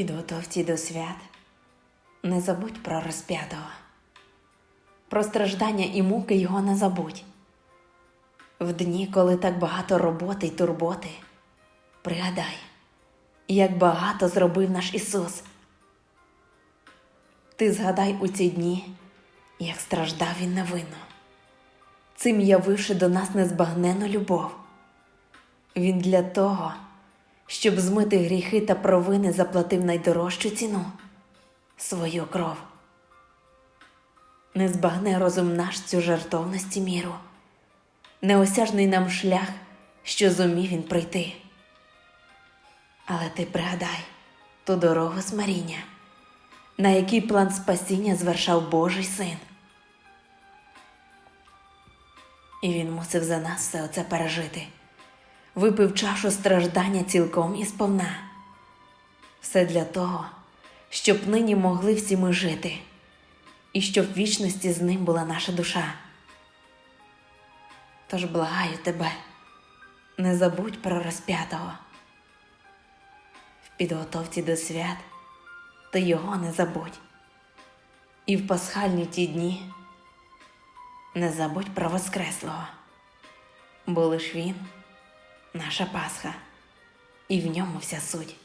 підготовці до свят не забудь про розп'ятого. Про страждання і муки його не забудь. В дні, коли так багато роботи й турботи, пригадай, як багато зробив наш Ісус. Ти згадай у ці дні, як страждав Він невинно, цим явивши до нас незбагнену любов. Він для того, щоб змити гріхи та провини, заплатив найдорожчу ціну свою кров. Не збагне розум наш цю жертовності міру, неосяжний нам шлях, що зумів він пройти. Але ти пригадай ту дорогу смиріння, на який план спасіння звершав Божий син. І він мусив за нас все оце пережити, випив чашу страждання цілком і сповна. Все для того, щоб нині могли всі ми жити, і щоб в вічності з ним була наша душа. Тож благаю тебе, не забудь про розп'ятого. В підготовці до свят ти його не забудь. І в пасхальні ті дні не забудь про Воскреслого, бо лиш він наша Пасха, і в ньому вся суть.